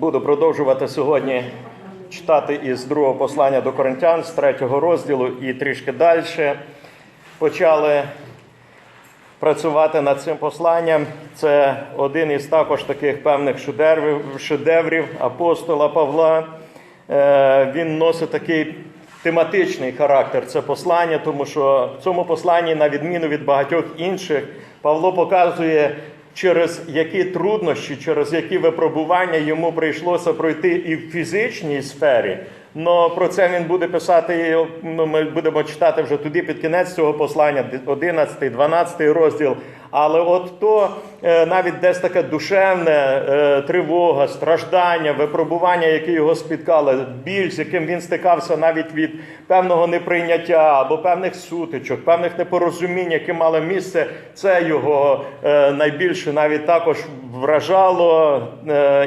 Буду продовжувати сьогодні читати із другого послання до Коринтян з третього розділу і трішки далі. Почали працювати над цим посланням. Це один із також таких певних шедеврів, шедеврів апостола Павла. Е, Він носить такий тематичний характер це послання, тому що в цьому посланні, на відміну від багатьох інших, Павло показує, через які труднощі, через які випробування йому прийшлося пройти і в фізичній сфері. Но про це він буде писати. Ми будемо читати вже туди під кінець цього послання, 11, 12 розділ. Але от то е, навіть десь таке душевне е, тривога, страждання, випробування, які його спіткали, біль, з яким він стикався навіть від певного неприйняття або певних сутичок, певних непорозумінь, які мали місце, це його е, найбільше навіть також вражало,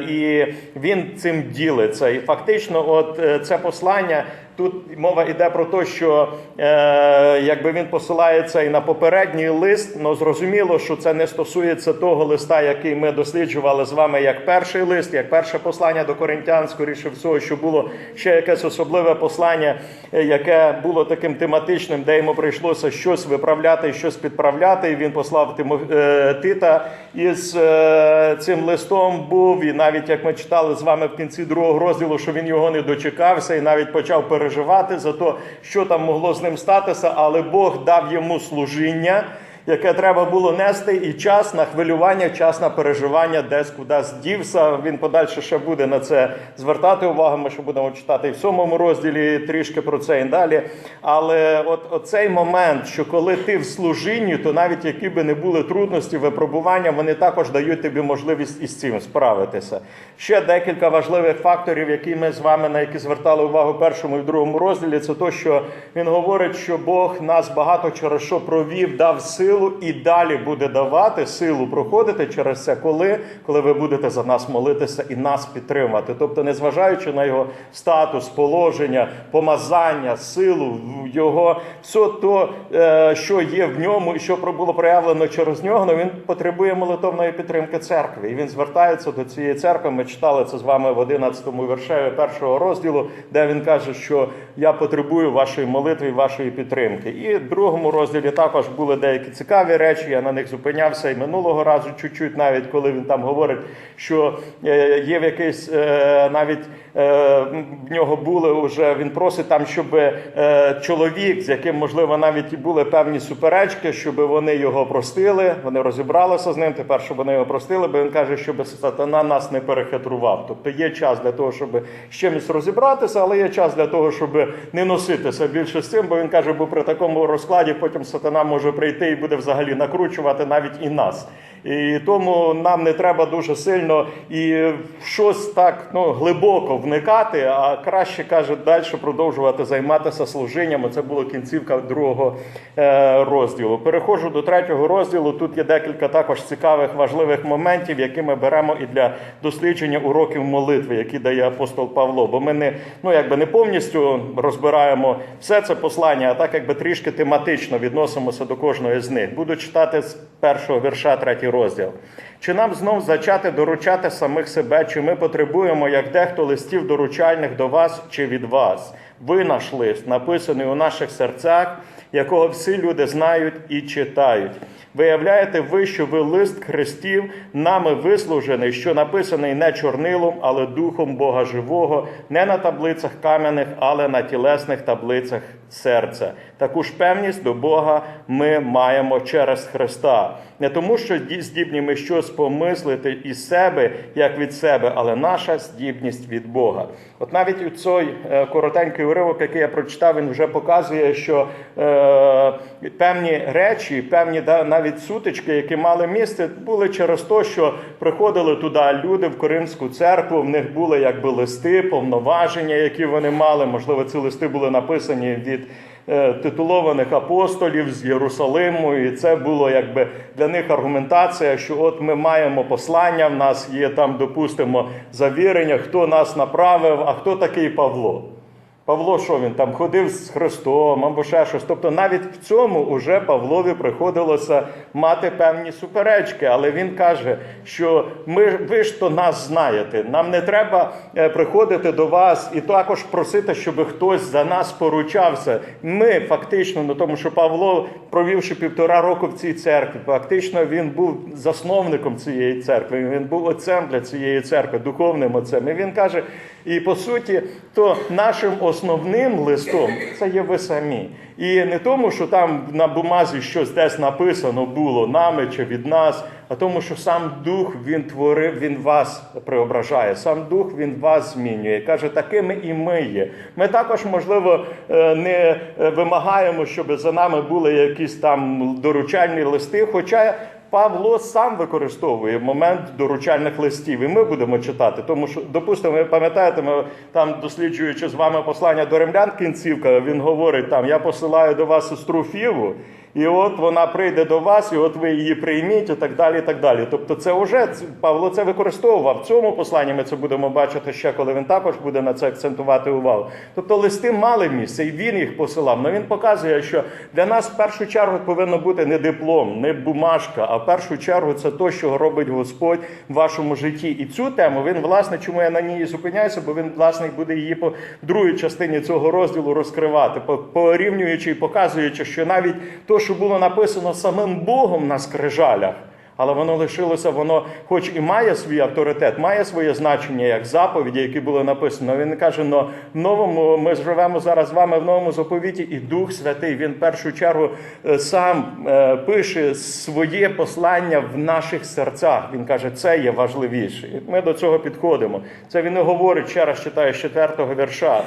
і він цим ділиться. І фактично, от це послання. Тут мова йде про те, що е, якби він посилається і на попередній лист, але зрозуміло, що це не стосується того листа, який ми досліджували з вами як перший лист, як перше послання до Коринтян, скоріше всього, що було ще якесь особливе послання, е, яке було таким тематичним, де йому прийшлося щось виправляти щось підправляти. І він послав Тимо, е, Тита із е, цим листом був. І навіть як ми читали з вами в кінці другого розділу, що він його не дочекався і навіть почав переживати за те, що там могло з ним статися, але Бог дав йому служіння. Яке треба було нести, і час на хвилювання, час на переживання, десь кудись дівся. Він подальше ще буде на це звертати увагу. Ми ще будемо читати і в сьомому розділі трішки про це і далі. Але от оцей момент, що коли ти в служінні, то навіть які би не були трудності, випробування, вони також дають тобі можливість із цим справитися. Ще декілька важливих факторів, які ми з вами на які звертали увагу в першому і другому розділі, це то, що він говорить, що Бог нас багато через що провів, дав силу і далі буде давати силу проходити через це, коли, коли ви будете за нас молитися і нас підтримувати. Тобто, незважаючи на його статус, положення, помазання, силу, його все то, е, що є в ньому і що було проявлено через нього, ну, він потребує молитовної підтримки церкви. І він звертається до цієї церкви. Ми читали це з вами в 11-му вершеві першого розділу, де він каже, що я потребую вашої молитви вашої підтримки. І в другому розділі також були деякі цікаві речі. Я на них зупинявся і минулого разу чуть-чуть, навіть коли він там говорить, що е, є в якийсь е, навіть в нього були вже. Він просить там, щоб чоловік, з яким можливо навіть і були певні суперечки, щоб вони його простили. Вони розібралися з ним. Тепер щоб вони його простили, бо він каже, щоб сатана нас не перехитрував. Тобто є час для того, щоб з чимось розібратися, але є час для того, щоб не носитися більше з цим, бо він каже, бо при такому розкладі потім сатана може прийти і буде взагалі накручувати навіть і нас. І тому нам не треба дуже сильно і щось так ну, глибоко вникати, а краще каже далі продовжувати займатися служінням. Це було кінцівка другого е, розділу. Переходжу до третього розділу. Тут є декілька також цікавих важливих моментів, які ми беремо і для дослідження уроків молитви, які дає апостол Павло. Бо ми не ну якби не повністю розбираємо все це послання, а так якби трішки тематично відносимося до кожної з них. Буду читати з першого вірша третій розділ. Чи нам знов зачати доручати самих себе, чи ми потребуємо, як дехто листів доручальних до вас чи від вас? Ви наш лист, написаний у наших серцях, якого всі люди знають і читають. Виявляєте ви, що ви лист Христів, нами вислужений, що написаний не чорнилом, але духом Бога живого, не на таблицях кам'яних, але на тілесних таблицях серця. Таку ж певність до Бога ми маємо через Христа. Не тому, що здібні ми щось помислити із себе, як від себе, але наша здібність від Бога. От навіть у цей е, коротенький уривок, який я прочитав, він вже показує, що е, певні речі, певні да, навіть сутички, які мали місце, були через те, що приходили туди люди в Коримську церкву. В них були якби листи, повноваження, які вони мали. Можливо, ці листи були написані від. Титулованих апостолів з Єрусалиму, і це було якби для них аргументація, що от ми маємо послання, в нас є там, допустимо, завірення, хто нас направив, а хто такий Павло. Павло, що він там ходив з Христом або ще щось. Тобто навіть в цьому уже Павлові приходилося мати певні суперечки. Але він каже, що ми, ви ж то нас знаєте. Нам не треба е, приходити до вас і також просити, щоб хтось за нас поручався. Ми фактично, ну тому що Павло, провівши півтора року в цій церкві, фактично він був засновником цієї церкви. Він був отцем для цієї церкви, духовним отцем. І він каже, і по суті, то нашим основним листом це є ви самі. І не тому, що там на бумазі щось десь написано було нами чи від нас, а тому, що сам дух він творив, він вас преображає. Сам дух він вас змінює. Каже, такими і ми є. Ми також, можливо, е, не вимагаємо, щоб за нами були якісь там доручальні листи. Хоча Павло сам використовує момент доручальних листів, і ми будемо читати. Тому що, допустимо, ви пам'ятаєте, ми там досліджуючи з вами послання до римлян, кінцівка, він говорить там: Я посилаю до вас сестру Фіву, і от вона прийде до вас, і от ви її прийміть, і так далі. і так далі. Тобто, це вже Павло це використовував. В цьому посланні ми це будемо бачити ще, коли він також буде на це акцентувати увагу. Тобто листи мали місце, і він їх посилав. Але він показує, що для нас в першу чергу повинно бути не диплом, не бумажка, а в першу чергу це то, що робить Господь в вашому житті. І цю тему він, власне, чому я на ній зупиняюся, бо він, власне, буде її по другій частині цього розділу розкривати, по- порівнюючи і показуючи, що навіть то, що було написано самим Богом на скрижалях. Але воно лишилося, воно, хоч і має свій авторитет, має своє значення як заповіді, які були написані. Він каже: но в новому ми живемо зараз з вами в новому заповіті, і Дух Святий він в першу чергу е, сам е, пише своє послання в наших серцях. Він каже, це є важливіше. Ми до цього підходимо. Це він і говорить ще раз читаю з четвертого вірша.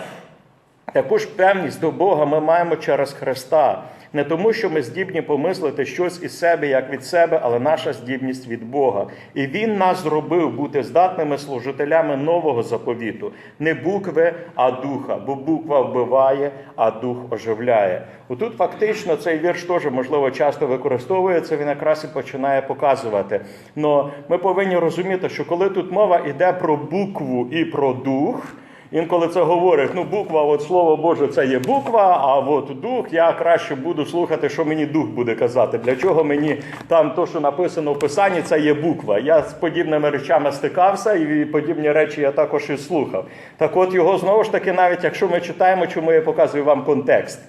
Таку ж певність до Бога ми маємо через Христа. Не тому, що ми здібні помислити щось із себе, як від себе, але наша здібність від Бога. І Він нас зробив бути здатними служителями нового заповіту, не букви, а духа. Бо буква вбиває, а дух оживляє. Отут фактично цей вірш теж можливо часто використовується. Він якраз і починає показувати. Но ми повинні розуміти, що коли тут мова йде про букву і про дух. Інколи це говорить, ну буква, от слово Боже, це є буква, а от дух, я краще буду слухати, що мені дух буде казати. Для чого мені там то, що написано в Писанні, це є буква. Я з подібними речами стикався, і подібні речі я також і слухав. Так от його знову ж таки, навіть якщо ми читаємо, чому я показую вам контекст.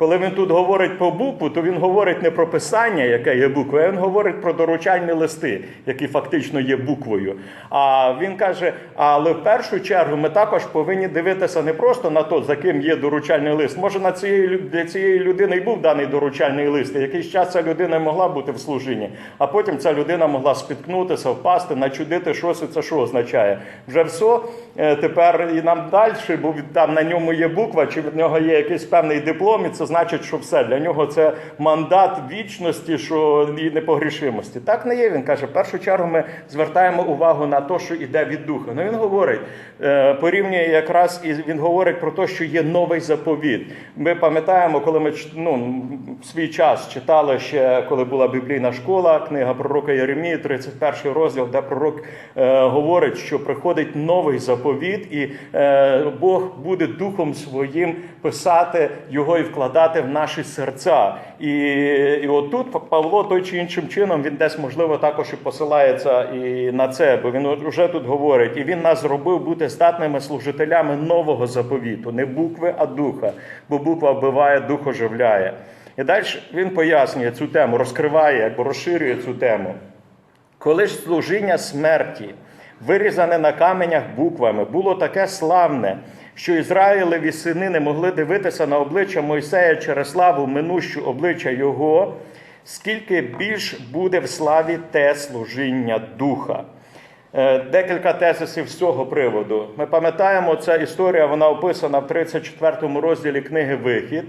Коли він тут говорить про букву, то він говорить не про писання, яке є буквою, а він говорить про доручальні листи, які фактично є буквою. А він каже: але в першу чергу ми також повинні дивитися не просто на то, за ким є доручальний лист. Може, на цієї для цієї людини і був даний доручальний лист. і Якийсь час ця людина могла бути в служінні, а потім ця людина могла спіткнутися, впасти, начудити щось, і це що означає? Вже все е, тепер і нам далі, бо там на ньому є буква, чи від нього є якийсь певний диплом, і це значить, що все для нього це мандат вічності, що і непогрішимості. Так не є. Він каже, в першу чергу ми звертаємо увагу на те, що йде від духа. Ну він говорить, е, порівнює якраз і він говорить про те, що є новий заповіт. Ми пам'ятаємо, коли ми ну, в свій час читали ще, коли була біблійна школа, книга пророка Єремії, 31 розділ, де пророк е, говорить, що приходить новий заповіт, і е, Бог буде духом своїм писати його і вкладати в наші серця. І, і отут Павло той чи іншим чином він десь можливо також і посилається і на це, бо він вже тут говорить, і він нас зробив бути здатними служителями нового заповіту, не букви, а духа, бо буква вбиває, дух оживляє. І далі він пояснює цю тему, розкриває, якби розширює цю тему. Коли ж служіння смерті, вирізане на каменях буквами, було таке славне, що Ізраїлеві сини не могли дивитися на обличчя Мойсея через славу минущу обличчя його, скільки більш буде в славі те служіння духа. Е, Декілька тезисів з цього приводу. Ми пам'ятаємо, ця історія вона описана в 34 розділі книги Вихід.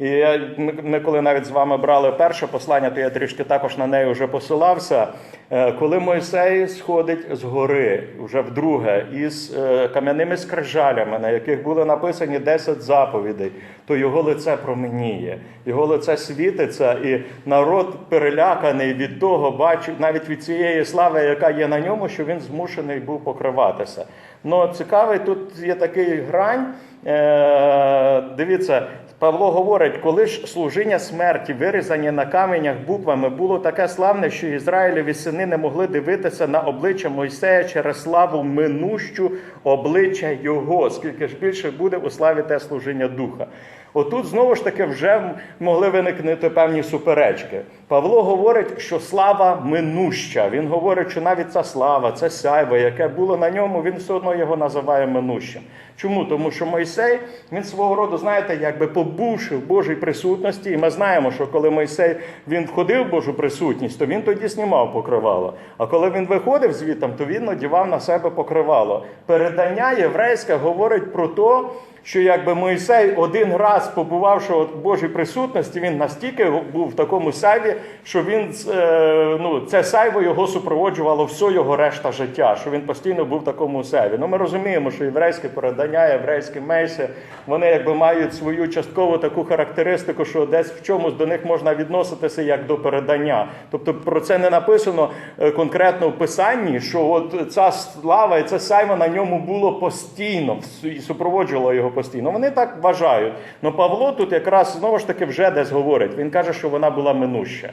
І ми коли навіть з вами брали перше послання, то я трішки також на неї вже посилався. Е, Коли Мойсей сходить з гори вже вдруге із е, кам'яними скрижалями, на яких були написані 10 заповідей, то його лице променіє, його лице світиться, і народ переляканий від того, бачить навіть від цієї слави, яка є на ньому, що він змушений був покриватися. Ну, цікавий тут є такий грань. Е, дивіться, Павло говорить, коли ж служіння смерті, вирізані на каменях буквами, було таке славне, що Ізраїлеві сини не могли дивитися на обличчя Мойсея через славу минущу обличчя його, скільки ж більше буде у славі те служіння духа. Отут знову ж таки вже могли виникнути певні суперечки. Павло говорить, що слава минуща. Він говорить, що навіть ця слава, це сяйво, яке було на ньому, він все одно його називає минущим. Чому? Тому що Мойсей, він свого роду, знаєте, якби побувши в Божій присутності, і ми знаємо, що коли Мойсей він входив в Божу присутність, то він тоді знімав покривало. А коли він виходив звітом, то він надівав на себе покривало. Передання єврейське говорить про те, що якби Мойсей один раз побувавши в Божій присутності, він настільки був в такому сяйві, що він е, ну, це сайво його супроводжувало все його решта життя, що він постійно був в такому сяйві. Ну ми розуміємо, що єврейське передання, єврейські мейси, вони якби мають свою часткову таку характеристику, що десь в чомусь до них можна відноситися як до передання. Тобто про це не написано е, конкретно в писанні, що от ця слава і це сайво на ньому було постійно і супроводжувало його постійно. Вони так вважають. Но Павло тут якраз знову ж таки вже десь говорить. Він каже, що вона була минуща.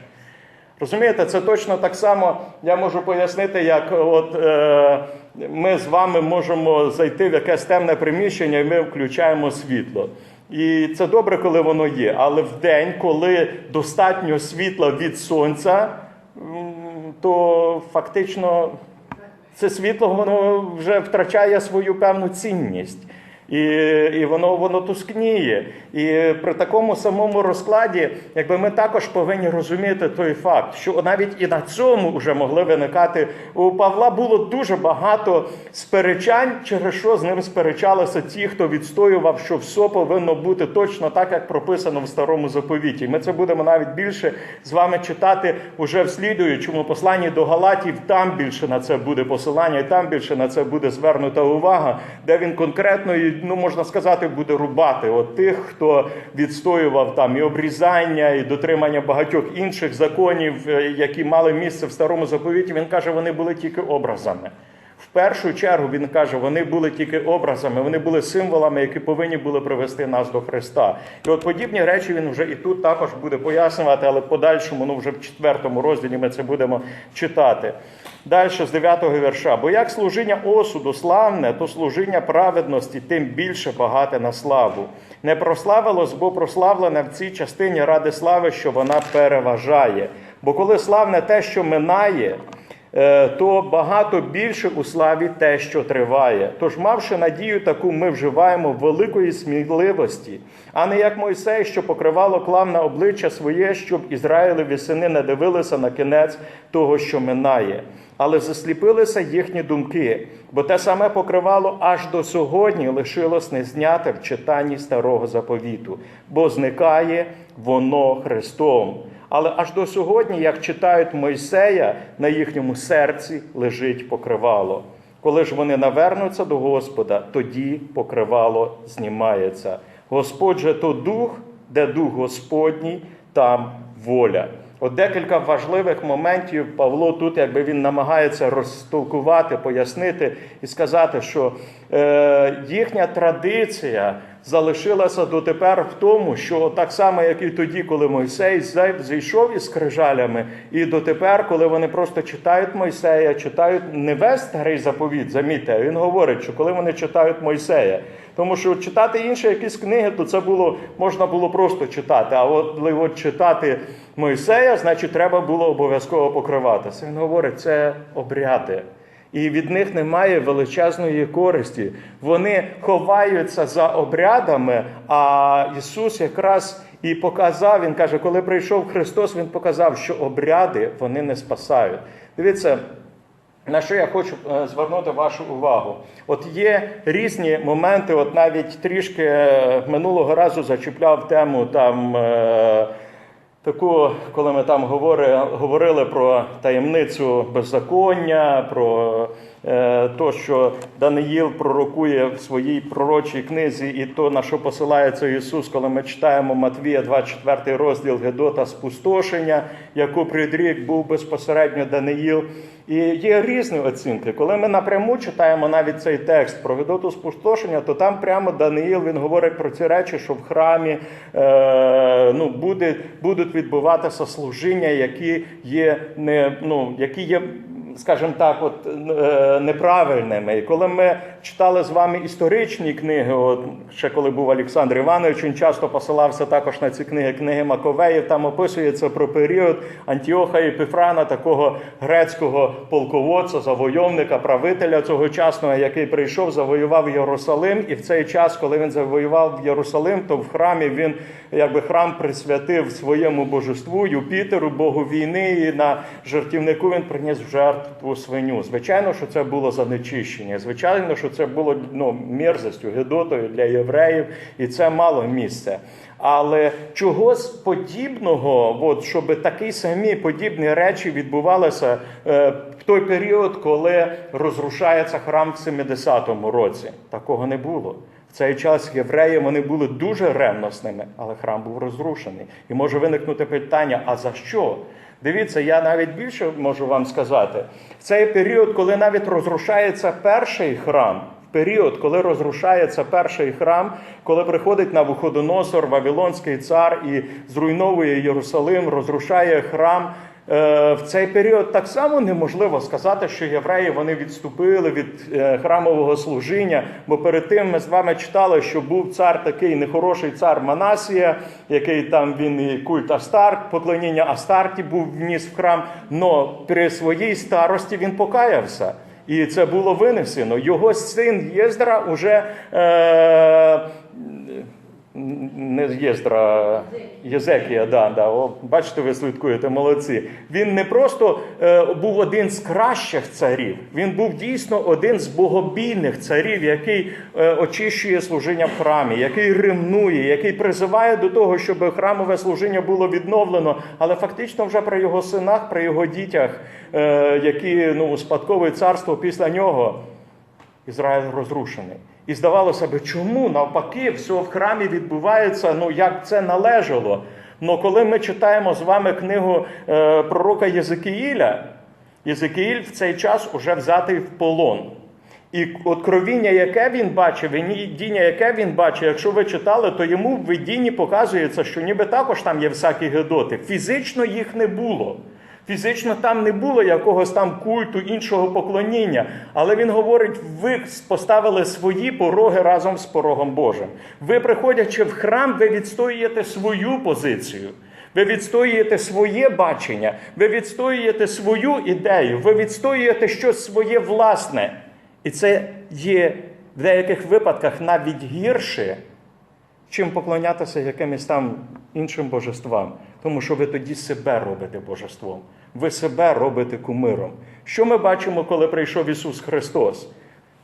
Розумієте, це точно так само я можу пояснити, як от е, ми з вами можемо зайти в якесь темне приміщення і ми включаємо світло. І це добре, коли воно є. Але в день, коли достатньо світла від сонця, то фактично це світло воно вже втрачає свою певну цінність. І і воно воно тускніє. І при такому самому розкладі, якби ми також повинні розуміти той факт, що навіть і на цьому вже могли виникати. У Павла було дуже багато сперечань, через що з ним сперечалися ті, хто відстоював, що все повинно бути точно так, як прописано в старому заповіті. Ми це будемо навіть більше з вами читати уже в слідуючому посланні до Галатів. Там більше на це буде посилання, і там більше на це буде звернута увага, де він конкретно ну можна сказати, буде рубати от тих, хто відстоював там і обрізання, і дотримання багатьох інших законів, е, які мали місце в старому заповіті. Він каже, вони були тільки образами. В першу чергу він каже, вони були тільки образами, вони були символами, які повинні були привести нас до Христа. І от подібні речі він вже і тут також буде пояснювати, але подальшому, ну вже в четвертому розділі ми це будемо читати. Далі з 9 вірша. Бо як служіння осуду славне, то служіння праведності тим більше багате на славу. Не прославилось, бо прославлене в цій частині ради слави, що вона переважає. Бо коли славне те, що минає, то багато більше у славі те, що триває. Тож, мавши надію таку, ми вживаємо великої сміливості, а не як Мойсей, що покривало клав на обличчя своє, щоб Ізраїлеві сини не дивилися на кінець того, що минає. Але засліпилися їхні думки, бо те саме покривало аж до сьогодні лишилось незняте в читанні старого заповіту, бо зникає воно Христом. Але аж до сьогодні, як читають Мойсея, на їхньому серці лежить покривало. Коли ж вони навернуться до Господа, тоді покривало знімається. Господь же то дух, де дух Господній, там воля. От декілька важливих моментів Павло тут, якби він намагається розтолкувати, пояснити і сказати, що е, їхня традиція залишилася дотепер в тому, що так само, як і тоді, коли Мойсей зійшов із крижалями, і дотепер, коли вони просто читають Мойсея, читають не весь старий заповіт, замітьте, він говорить, що коли вони читають Мойсея. Тому що читати інші якісь книги, то це було можна було просто читати. А от, от читати Мойсея, значить, треба було обов'язково покриватися. Він говорить, це обряди. І від них немає величезної користі. Вони ховаються за обрядами, а Ісус якраз і показав, Він каже, коли прийшов Христос, Він показав, що обряди вони не спасають. Дивіться. На що я хочу е, звернути вашу увагу? От є різні моменти, от навіть трішки е, минулого разу зачіпляв тему там таку, коли ми там говори, говорили про таємницю беззаконня, про то, що Даниїл пророкує в своїй пророчій книзі, і то, на що посилається Ісус, коли ми читаємо Матвія, 24 розділ Гедота спустошення, яку предрік був безпосередньо Даниїл. І є різні оцінки. Коли ми напряму читаємо навіть цей текст про Гедоту спустошення, то там прямо Даниїл він говорить про ці речі, що в храмі е, ну, буде, будуть відбуватися служіння, які є не ну, які є. Скажімо так, от е, неправильними. І коли ми читали з вами історичні книги, от ще коли був Олександр Іванович, він часто посилався також на ці книги, книги Маковеїв. Там описується про період Антіоха Епіфрана, такого грецького полководця, завойовника, правителя цьогочасного, який прийшов, завоював Єрусалим. І в цей час, коли він завоював Єрусалим, то в храмі він якби храм присвятив своєму божеству Юпітеру, Богу війни, і на жертівнику він приніс жертву свиню. Звичайно, що це було занечищення. Звичайно, що це було ну, мерзостю, гидотою для євреїв, і це мало місце. Але чогось подібного, от, щоб такі самі подібні речі відбувалися е, в той період, коли розрушається храм в 70-му році. Такого не було. В цей час євреї вони були дуже ревносними, але храм був розрушений. І може виникнути питання: а за що? Дивіться, я навіть більше можу вам сказати. В цей період, коли навіть розрушається перший храм, в період, коли розрушається перший храм, коли приходить на Вуходоносор, Вавилонський цар і зруйновує Єрусалим, розрушає храм. Е, В цей період так само неможливо сказати, що євреї вони відступили від е, храмового служіння. Бо перед тим ми з вами читали, що був цар такий нехороший цар Манасія, який там він і культ Астарт, поклоніння Астарті був вніс в храм. Но при своїй старості він покаявся. І це було винесено. Його син Єздра уже е, не Єздра, Єзекія, да, да, о, бачите, ви слідкуєте, молодці. Він не просто е, був один з кращих царів, він був дійсно один з богобійних царів, який е, очищує служіння в храмі, який ремнує, який призиває до того, щоб храмове служіння було відновлено. Але фактично вже при його синах, при його дітях, е, які ну, успадковують царство після нього. Ізраїль розрушений. І здавалося б, чому навпаки все в храмі відбувається, ну як це належало. Ну коли ми читаємо з вами книгу е, пророка Єзекіїля, Єзекіїль в цей час уже взятий в полон. І откровіння, яке він бачив, видіння, яке він бачив, якщо ви читали, то йому в видінні показується, що ніби також там є всякі гедоти. Фізично їх не було. Фізично там не було якогось там культу, іншого поклоніння. Але він говорить: ви поставили свої пороги разом з порогом Божим. Ви, приходячи в храм, ви відстоюєте свою позицію. Ви відстоюєте своє бачення, ви відстоюєте свою ідею, ви відстоюєте щось своє власне. І це є в деяких випадках навіть гірше, чим поклонятися якимось там іншим божествам. Тому що ви тоді себе робите божеством, ви себе робите кумиром. Що ми бачимо, коли прийшов Ісус Христос?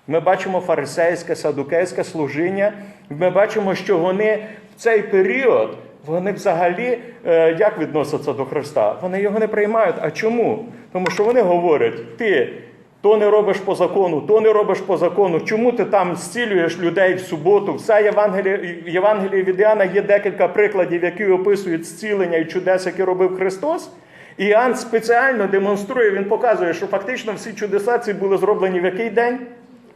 Ми бачимо фарисейське, садукейське служіння. Ми бачимо, що вони в цей період вони взагалі е, як відносяться до Христа? Вони його не приймають. А чому? Тому що вони говорять: ти то не робиш по закону, то не робиш по закону. Чому ти там зцілюєш людей в суботу? Все Євангеліє, в Євангелії від Іоанна є декілька прикладів, які описують зцілення і чудес, які робив Христос. Іоанн спеціально демонструє, він показує, що фактично всі чудеса ці були зроблені в який день?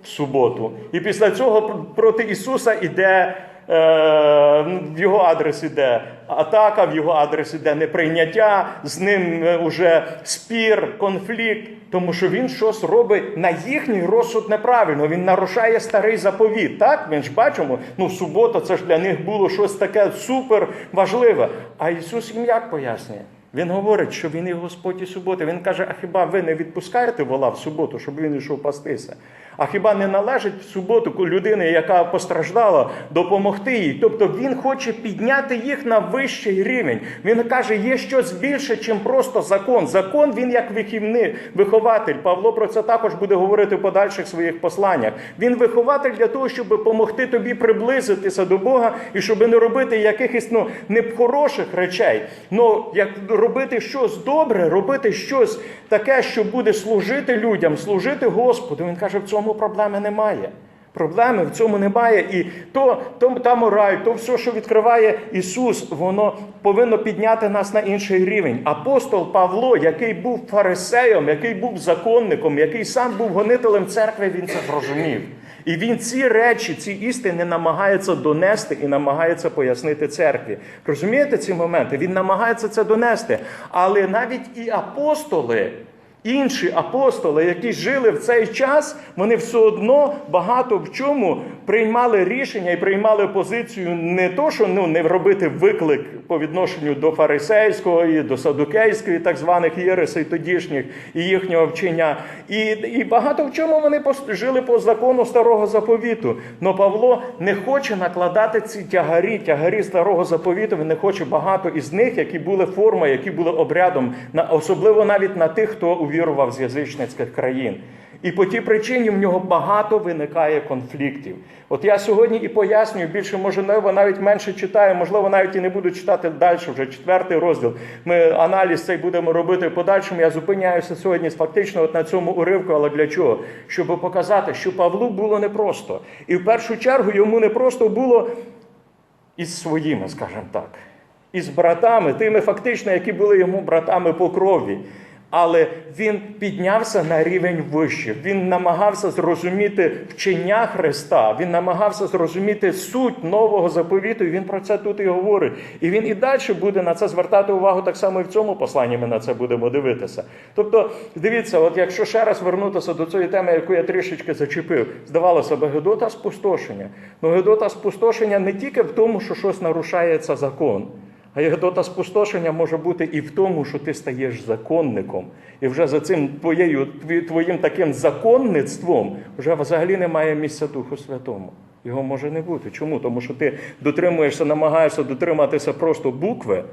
В суботу. І після цього проти Ісуса іде. е, В його адрес іде атака, в його адрес іде неприйняття, з ним е, уже спір, конфлікт, тому що він щось робить на їхній розсуд неправильно. Він нарушає старий заповіт. Так, ми ж бачимо, ну субота це ж для них було щось таке супер важливе. А Ісус їм як пояснює? Він говорить, що він є Господь і суботи. Він каже: а хіба ви не відпускаєте вола в суботу, щоб він йшов пастися? А хіба не належить в суботу людини, яка постраждала, допомогти їй? Тобто він хоче підняти їх на вищий рівень. Він каже, є щось більше, чим просто закон. Закон він як вихівний вихователь. Павло про це також буде говорити в подальших своїх посланнях. Він вихователь для того, щоб допомогти тобі приблизитися до Бога і щоб не робити якихось ну, нехороших речей. Ну як робити щось добре, робити щось таке, що буде служити людям, служити Господу. Він каже, в цьому проблеми немає. Проблеми в цьому немає. І то, то та мораль, то все, що відкриває Ісус, воно повинно підняти нас на інший рівень. Апостол Павло, який був фарисеєм, який був законником, який сам був гонителем церкви, він це зрозумів. І він ці речі, ці істини намагається донести і намагається пояснити церкві. Розумієте ці моменти? Він намагається це донести. Але навіть і апостоли. Інші апостоли, які жили в цей час, вони все одно багато в чому приймали рішення і приймали позицію не то, що ну, не робити виклик по відношенню до фарисейського до садукейської, так званих єресей тодішніх і їхнього вчення. І, і багато в чому вони жили по закону старого заповіту. Но Павло не хоче накладати ці тягарі, тягарі старого заповіту. Він не хоче багато із них, які були формою, які були обрядом, особливо навіть на тих, хто увірував з язичницьких країн. І по тій причині в нього багато виникає конфліктів. От я сьогодні і пояснюю більше, можливо, навіть менше читаю, можливо, навіть і не буду читати далі, вже четвертий розділ. Ми аналіз цей будемо робити в подальшому. Я зупиняюся сьогодні фактично от на цьому уривку, але для чого? Щоб показати, що Павлу було непросто. І в першу чергу йому непросто було із своїми, скажімо так, із братами, тими фактично, які були йому братами по крові. Але він піднявся на рівень вище. Він намагався зрозуміти вчення Христа. Він намагався зрозуміти суть нового заповіту. І він про це тут і говорить. І він і далі буде на це звертати увагу. Так само і в цьому посланні ми на це будемо дивитися. Тобто, дивіться, от якщо ще раз вернутися до цієї теми, яку я трішечки зачепив, здавалося б, Гедота спустошення. Ну, Гедота спустошення не тільки в тому, що щось нарушається закон. А Єгдота спустошення може бути і в тому, що ти стаєш законником. І вже за цим твоєю, твоїм таким законництвом вже взагалі немає місця Духу Святому. Його може не бути. Чому? Тому що ти дотримуєшся, намагаєшся дотриматися просто букви,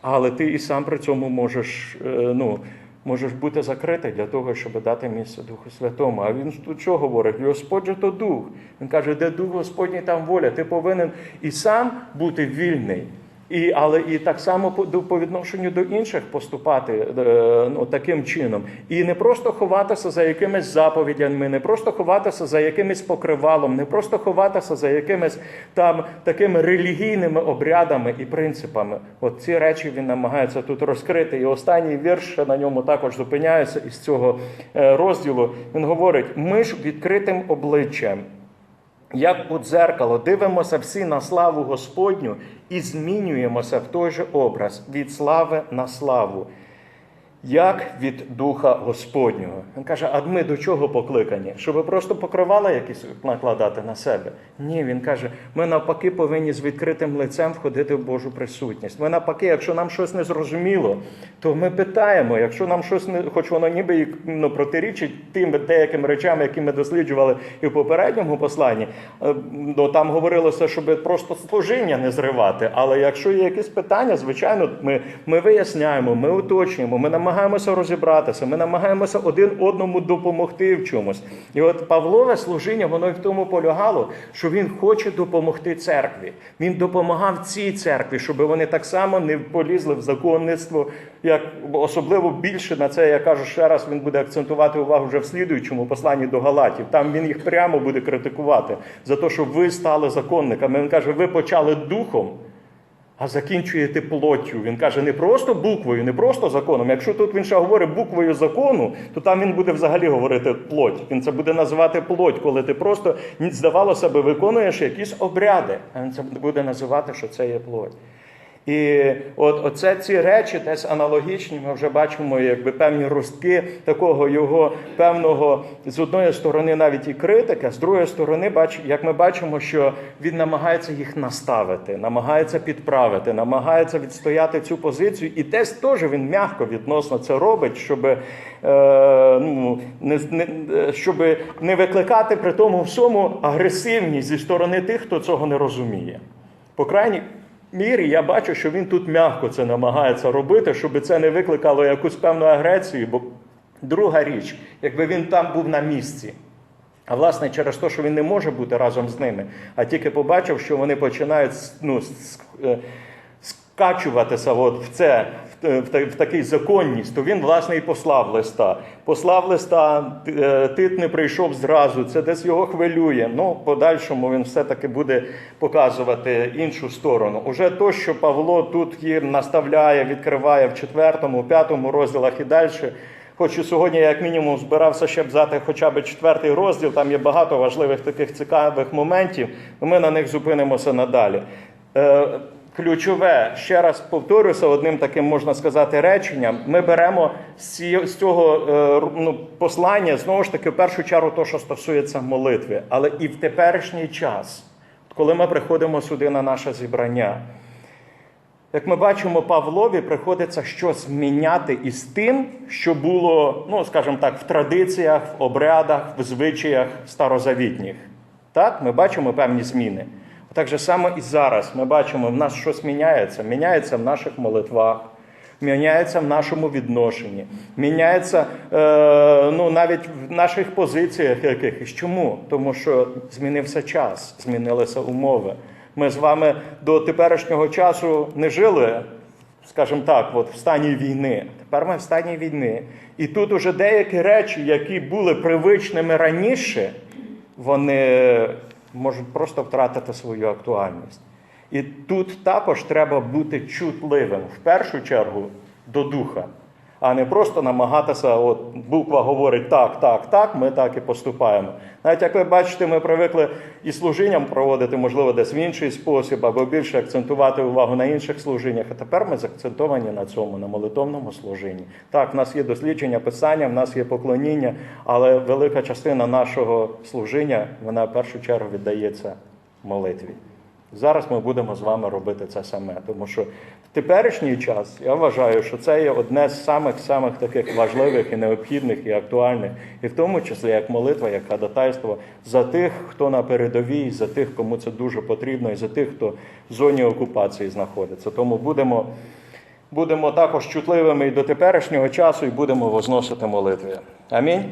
але ти і сам при цьому можеш, е, ну, можеш бути закритий для того, щоб дати місце Духу Святому. А він тут що говорить? Господь же то дух. Він каже, де дух Господній, там воля. Ти повинен і сам бути вільний. І, але і так само по, відношенню до інших поступати е, ну, таким чином. І не просто ховатися за якимись заповідями, не просто ховатися за якимось покривалом, не просто ховатися за якимись там такими релігійними обрядами і принципами. От ці речі він намагається тут розкрити. І останній вірш на ньому також зупиняється із цього е, розділу. Він говорить: ми ж відкритим обличчям. Як у дзеркало дивимося всі на славу Господню і змінюємося в той же образ від слави на славу, як від Духа Господнього. Він каже: а ми до чого покликані? Щоб просто покривала якісь накладати на себе? Ні, він каже, ми навпаки повинні з відкритим лицем входити в Божу присутність. Ми навпаки, якщо нам щось не зрозуміло, то ми питаємо, якщо нам щось не, хоч воно ніби і, ну, протирічить тим деяким речам, які ми досліджували і в попередньому посланні, ну, там говорилося, щоб просто служіння не зривати. Але якщо є якісь питання, звичайно, ми, ми виясняємо, ми уточнюємо, ми намагаємося розібратися, ми намагаємося один одному допомогти в чомусь. І от Павлове служіння, воно і в тому полягало, що він хоче допомогти церкві. Він допомагав цій церкві, щоб вони так само не полізли в законництво, як особливо більше на це, я кажу ще раз, він буде акцентувати увагу вже в слідуючому посланні до Галатів. Там він їх прямо буде критикувати за те, що ви стали законниками. Він каже, ви почали духом. А закінчуєте плоттю. Він каже, не просто буквою, не просто законом. Якщо тут він ще говорить буквою закону, то там він буде взагалі говорити плоть. Він це буде називати плоть, коли ти просто здавалося би виконуєш якісь обряди. А він це буде називати, що це є плоть. І от оце ці речі десь аналогічні. Ми вже бачимо, якби певні ростки такого його певного з одної сторони навіть і критики, а з другої сторони, як ми бачимо, що він намагається їх наставити, намагається підправити, намагається відстояти цю позицію, і десь теж він м'яко відносно це робить, щоб, е, ну, не, не, щоб не викликати при тому всьому агресивність зі сторони тих, хто цього не розуміє. По крайній мірі я бачу, що він тут м'яко це намагається робити, щоб це не викликало якусь певну агресію. Бо друга річ, якби він там був на місці. А власне, через те, що він не може бути разом з ними, а тільки побачив, що вони починають ну, е, скачуватися от в це, в, в, такий законність, то він, власне, і послав листа. Послав листа, е, Тит не прийшов зразу, це десь його хвилює. Ну, подальшому він все-таки буде показувати іншу сторону. Уже то, що Павло тут їм наставляє, відкриває в четвертому, п'ятому розділах і далі. Хочу сьогодні, як мінімум, збирався ще б взяти хоча б четвертий розділ. Там є багато важливих таких цікавих моментів. Ми на них зупинимося надалі. Ключове, ще раз повторюся, одним таким можна сказати реченням. Ми беремо з цього е, ну, послання знову ж таки в першу чергу, то, що стосується молитви, але і в теперішній час, коли ми приходимо сюди на наше зібрання. Як ми бачимо, Павлові приходиться щось міняти із тим, що було, ну скажімо так, в традиціях, в обрядах, в звичаях старозавітніх. Так, ми бачимо певні зміни. Так же само і зараз ми бачимо, в нас щось міняється. Міняється в наших молитвах, міняється в нашому відношенні, міняється е, ну, навіть в наших позиціях якихось. Чому? Тому що змінився час, змінилися умови. Ми з вами до теперішнього часу не жили, скажімо так, от в стані війни. Тепер ми в стані війни. І тут уже деякі речі, які були привичними раніше, вони можуть просто втратити свою актуальність. І тут також треба бути чутливим, в першу чергу, до духа, а не просто намагатися, от буква говорить так, так, так, ми так і поступаємо. Навіть як ви бачите, ми привикли і служінням проводити, можливо, десь в інший спосіб, або більше акцентувати увагу на інших служіннях. А тепер ми заакцентовані на цьому, на молитовному служінні. Так, в нас є дослідження писання, в нас є поклоніння, але велика частина нашого служіння, вона в першу чергу віддається молитві. Зараз ми будемо з вами робити це саме, тому що в теперішній час я вважаю, що це є одне з самих самих таких важливих і необхідних і актуальних, і в тому числі як молитва, як ходатайство за тих, хто на передовій, за тих, кому це дуже потрібно, і за тих, хто в зоні окупації знаходиться. Тому будемо, будемо також чутливими і до теперішнього часу, і будемо возносити молитви. Амінь.